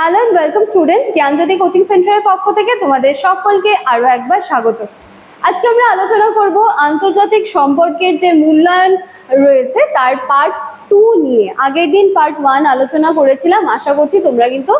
Hello and welcome students Gyanjyoti coaching সেন্টারের পক্ষ থেকে তোমাদের সকলকে আরও একবার স্বাগত। আজকে আমরা আলোচনা করব আন্তর্জাতিক সম্পর্কের যে মূল্যায়ন রয়েছে তার পার্ট টু নিয়ে। আগের দিন পার্ট ওয়ান আলোচনা করেছিলাম, আশা করছি তোমরা কিন্তু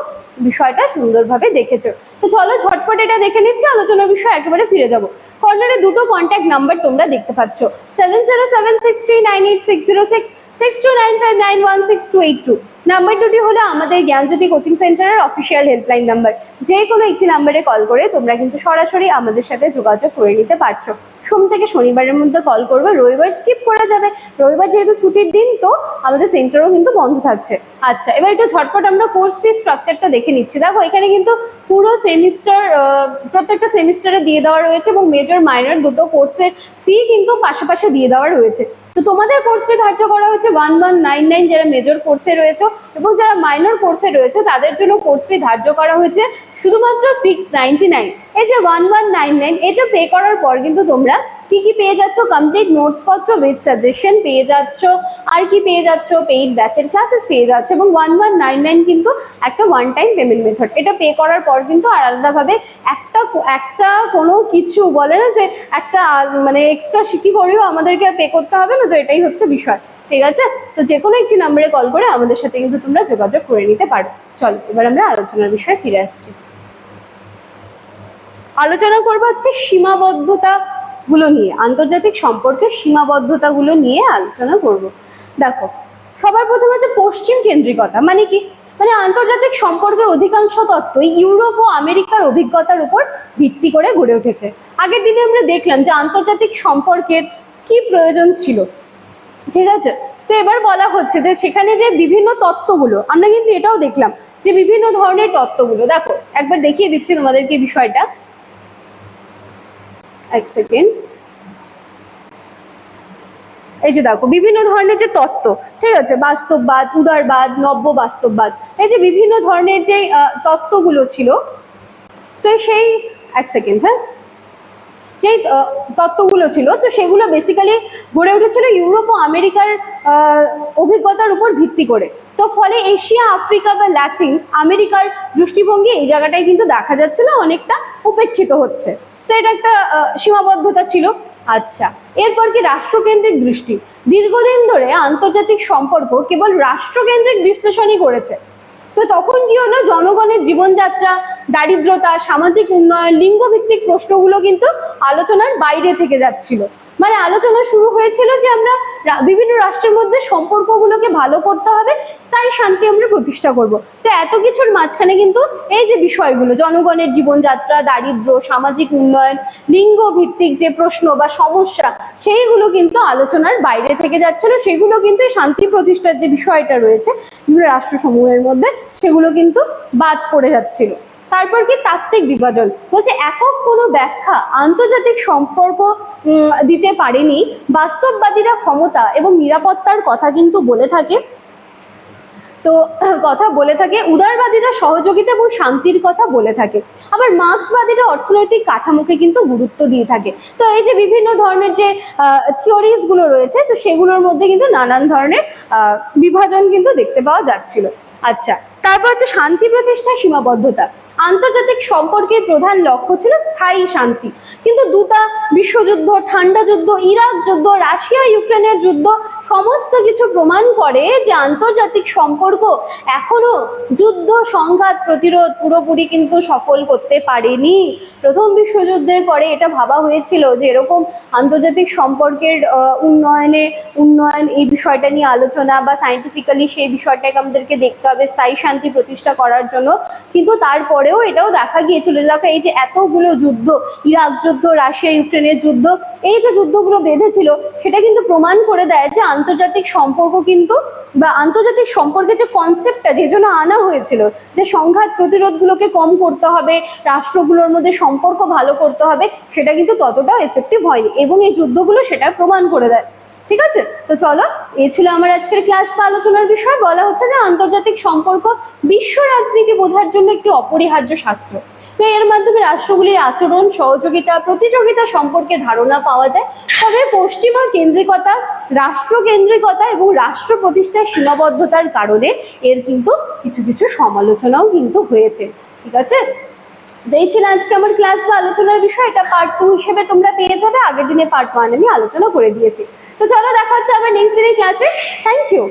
বিষয়টা সুন্দরভাবে দেখেছ। তো চলো ঝটপট এটা দেখে নিচ্ছি, আলোচনার বিষয় একেবারে ফিরে যাব। কর্নারে দুটো কন্ট্যাক্ট নাম্বার তোমরা দেখতে পাচ্ছ। Seven zero seven six three nine eight six zero six six two nine five nine one six two eight two number দুটি হলো আমাদের জ্ঞানজ্যোতি কোচিং সেন্টারের অফিসিয়াল হেল্পলাইন নাম্বার যে কোনো একটি নাম্বারে কল করে তোমরা কিন্তু সরাসরি আমাদের সাথে যোগাযোগ করে নিতে পারছ। সোম থেকে শনিবারের মধ্যে কল করবে, রবিবার স্কিপ করা যাবে। রবিবার যেহেতু ছুটির দিন, তো আমাদের সেন্টারও কিন্তু বন্ধ থাকছে। আচ্ছা এবার একটু ঝটপট আমরা কোর্স ফি স্ট্রাকচারটা দেখে নিচ্ছি। দেখো, এখানে কিন্তু পুরো সেমিস্টার প্রত্যেকটা সেমিস্টারে দিয়ে দেওয়া রয়েছে এবং মেজর মাইনর দুটো কোর্সের ফি কিন্তু পাশাপাশি দিয়ে দেওয়া রয়েছে। তো তোমাদের কোর্স ফি ধার্য করা হচ্ছে ওয়ান ওয়ান নাইন নাইন যারা মেজর কোর্সে রয়েছে এবং যারা মাইনর কোর্সে রয়েছে, তাদের জন্য কোর্স ফি ধার্য করা হয়েছে শুধুমাত্র সিক্স নাইনটি নাইন এই যে ওয়ান ওয়ান নাইন নাইন এটা পে করার পর কিন্তু তোমরা কি কি পেয়ে যাচ্ছ? কমপ্লিট নোটস পত্র উইথ সাজেশন পেয়ে যাচ্ছ। আর কি পেয়ে যাচ্ছ? পেইড ব্যাচের ক্লাসেস পেয়ে যাচ্ছ এবং ওয়ান নাইন নাইন কিন্তু একটা ওয়ান টাইম পেমেন্ট মেথড এটা পে করার পর কিন্তু আর আলাদাভাবে একটা একটা কোনো কিছু বলে না যে একটা মানে এক্সট্রা শিখি করেও আমাদেরকে পে করতে হবে না, তো এটাই হচ্ছে বিষয়। ঠিক আছে? তো যে কোনো একটি নাম্বারে কল করে আমাদের সাথে কিন্তু তোমরা যোগাযোগ করে নিতে পারো। চলো, এবার আমরা আলোচনার বিষয়ে ফিরে আসছি। আলোচনা করব আজকে সীমাবদ্ধতা গুলো নিয়ে, আন্তর্জাতিক সম্পর্কের সীমাবদ্ধতাগুলো নিয়ে আলোচনা করব। দেখো, সবার প্রথমে আছে পশ্চিম কেন্দ্রিকতা মানে কি? মানে আন্তর্জাতিক সম্পর্কের অধিকাংশ তত্ত্বই ইউরোপ ও আমেরিকার অভিজ্ঞতার উপর ভিত্তি করে গড়ে উঠেছে। আগের দিনে আমরা দেখলাম যে আন্তর্জাতিক সম্পর্কের কি প্রয়োজন ছিল। ঠিক আছে? তো এবার বলা হচ্ছে যে সেখানে যে বিভিন্ন তত্ত্বগুলো, আমরা কিন্তু এটাও দেখলাম যে বিভিন্ন ধরনের তত্ত্বগুলো। দেখো, একবার দেখিয়ে দিচ্ছি তোমাদেরকে বিষয়টা। এক সেকেন্ড এই যে দেখো, বিভিন্ন ধরনের যে তত্ত্ব, ঠিক আছে? বাস্তববাদ, উদারবাদ নব্য বাস্তববাদ এই যে বিভিন্ন ধরনের যে তত্ত্বগুলো ছিল, তো সেই, এক সেকেন্ড হ্যাঁ? যে তত্ত্বগুলো ছিল, তো সেগুলো বেসিক্যালি গড়ে উঠেছিল ইউরোপ ও আমেরিকার অভিজ্ঞতার উপর ভিত্তি করে। তো ফলে এশিয়া, আফ্রিকা বা ল্যাটিন আমেরিকার দৃষ্টিভঙ্গি এই জায়গাটায় কিন্তু দেখা যাচ্ছিল, অনেকটা উপেক্ষিত হচ্ছে। তো এটা একটা সীমাবদ্ধতা ছিল। আচ্ছা এরপর কি রাষ্ট্রকেন্দ্রিক দৃষ্টি? দীর্ঘদিন ধরে আন্তর্জাতিক সম্পর্ক কেবল রাষ্ট্রকেন্দ্রিক বিশ্লেষণই করেছে। তো তখন কি হলো? জনগণের জীবনযাত্রা, দারিদ্রতা, সামাজিক উন্নয়ন, লিঙ্গভিত্তিক প্রশ্নগুলো কিন্তু আলোচনার বাইরে থেকে যাচ্ছিল। মানে আলোচনা শুরু হয়েছিল যে আমরা বিভিন্ন রাষ্ট্রের মধ্যে সম্পর্কগুলোকে ভালো করতে হবে, স্থায়ী শান্তি আমরা প্রতিষ্ঠা করব। তো এত কিছুর মাঝখানে কিন্তু এই যে বিষয়গুলো, জনগণের জীবনযাত্রা দারিদ্র সামাজিক উন্নয়ন লিঙ্গ ভিত্তিক যে প্রশ্ন বা সমস্যা, সেইগুলো কিন্তু আলোচনার বাইরে থেকে যাচ্ছিল, সেগুলো কিন্তু শান্তি প্রতিষ্ঠার যে বিষয়টা রয়েছে, বিভিন্ন রাষ্ট্রসমূহের মধ্যে, সেগুলো কিন্তু বাদ পড়ে যাচ্ছিল। তারপর কি তাত্ত্বিক বিভাজন? বলছে একক কোনো ব্যাখ্যা আন্তর্জাতিক সম্পর্ক দিতে পারেনি। বাস্তববাদীরা ক্ষমতা এবং নিরাপত্তার কথা কিন্তু বলে থাকে। তো, কথা বলে থাকে, উদারবাদীরা সহযোগিতা এবং শান্তির কথা বলে থাকে। আবার মার্ক্সবাদীরা অর্থনৈতিক কাঠামোকে কিন্তু গুরুত্ব দিয়ে থাকে। তো এই যে বিভিন্ন ধরনের যে থিওরিজগুলো রয়েছে, তো সেগুলোর মধ্যে কিন্তু নানান ধরনের বিভাজন কিন্তু দেখতে পাওয়া যাচ্ছিল। আচ্ছা তারপর হচ্ছে শান্তি প্রতিষ্ঠার সীমাবদ্ধতা। আন্তর্জাতিক সম্পর্কের প্রধান লক্ষ্য ছিল স্থায়ী শান্তি। কিন্তু দুটা বিশ্বযুদ্ধ, ঠান্ডা যুদ্ধ, ইরাক যুদ্ধ, রাশিয়া, ইউক্রেনের যুদ্ধ, সমস্ত কিছু প্রমাণ করে যে আন্তর্জাতিক সম্পর্ক এখনও যুদ্ধ সংঘাত প্রতিরোধ পুরোপুরি কিন্তু সফল করতে পারেনি। প্রথম বিশ্বযুদ্ধের পরে এটা ভাবা হয়েছিল যে এরকম আন্তর্জাতিক সম্পর্কের উন্নয়নে, উন্নয়ন এই বিষয়টা নিয়ে আলোচনা বা সাইন্টিফিক্যালি সেই বিষয়টাকে আমাদেরকে দেখতে হবে, স্থায়ী শান্তি প্রতিষ্ঠা করার জন্য। কিন্তু তারপরেও এটাও দেখা গিয়েছিল দেখো এই যে এতগুলো যুদ্ধ, ইরাক যুদ্ধ, রাশিয়া, ইউক্রেনের যুদ্ধ, এই যে যুদ্ধগুলো বেঁধেছিল, সেটা কিন্তু প্রমাণ করে দেয় যে আন্তর্জাতিক সম্পর্ক কিন্তু বা আন্তর্জাতিক সম্পর্কে যে কনসেপ্টটা যে জন্য আনা হয়েছিল, যে সংঘাত প্রতিরোধগুলোকে কম করতে হবে, রাষ্ট্রগুলোর মধ্যে সম্পর্ক ভালো করতে হবে, সেটা কিন্তু ততটাও এফেক্টিভ হয়নি এবং এই যুদ্ধগুলো সেটা প্রমাণ করে দেয়। ঠিক আছে? তো চলো, এ ছিল আমার আজকের ক্লাস বা আলোচনার বিষয়। বলা হচ্ছে যে আন্তর্জাতিক সম্পর্ক বিশ্ব রাজনীতি বোঝার জন্য একটি অপরিহার্য শাস্ত্র। তো এর মাধ্যমে রাষ্ট্রগুলির আচরণ, সহযোগিতা, প্রতিযোগিতা সম্পর্কে ধারণা পাওয়া যায়। তবে পশ্চিমা কেন্দ্রিকতা, রাষ্ট্র কেন্দ্রিকতা এবং রাষ্ট্র প্রতিষ্ঠার সীমাবদ্ধতার কারণে এর কিন্তু কিছু কিছু সমালোচনাও কিন্তু হয়েছে। ঠিক আছে? এই আজকে আমার ক্লাস বা আলোচনার বিষয় এটা পার্ট টু হিসেবে তোমরা পেয়ে যাবে। আগের দিনে পার্ট ওয়ান আমি আলোচনা করে দিয়েছি। তো চলো দেখা হচ্ছে আবার নেক্সট দিনের ক্লাসে থ্যাংক ইউ